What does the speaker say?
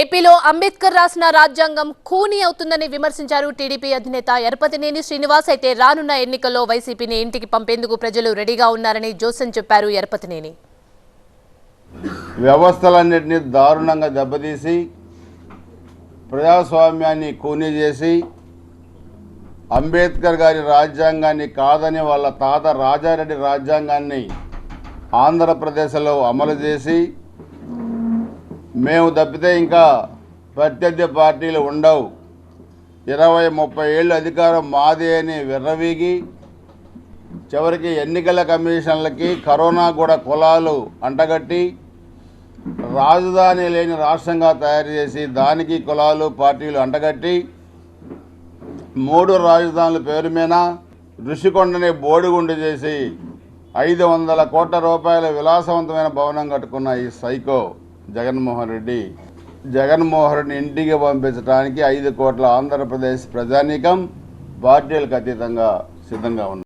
ఏపీలో అంబేద్కర్ రాసిన రాజ్యాంగం ఖూనీ అవుతుందని విమర్శించారు టీడీపీ అధినేత ఎరపతినేని శ్రీనివాస్. అయితే రానున్న ఎన్నికల్లో వైసీపీని ఇంటికి పంపేందుకు ప్రజలు రెడీగా ఉన్నారని జోసన్ చెప్పారు ఎరపతినేని వ్యవస్థలన్నింటినీ దారుణంగా దెబ్బతీసి ప్రజాస్వామ్యాన్ని కూని చేసి అంబేద్కర్ గారి రాజ్యాంగాన్ని కాదని వాళ్ళ తాత రాజారెడ్డి రాజ్యాంగాన్ని ఆంధ్రప్రదేశ్లో అమలు చేసి మేము తప్పితే ఇంకా ప్రత్యర్థి పార్టీలు ఉండవు. ఇరవై ముప్పై ఏళ్ళు అధికారం మాదే అని విర్రవీగి చివరికి ఎన్నికల కమిషన్లకి కరోనా కూడా కులాలు అంటగట్టి రాజధాని లేని రాష్ట్రంగా తయారు చేసి దానికి కులాలు పార్టీలు అంటగట్టి మూడు రాజధానుల పేరు మీద ఋషికొండని బోడిగుండు చేసి ఐదు వందల కోట్ల రూపాయల విలాసవంతమైన భవనం కట్టుకున్న ఈ సైకో. జగన్మోహన్ రెడ్డి. జగన్మోహన్ రెడ్డిని ఇంటికి పంపించడానికి ఐదు కోట్ల ఆంధ్రప్రదేశ్ ప్రజానీకం పార్టీలకు అతీతంగా సిద్ధంగా ఉంది.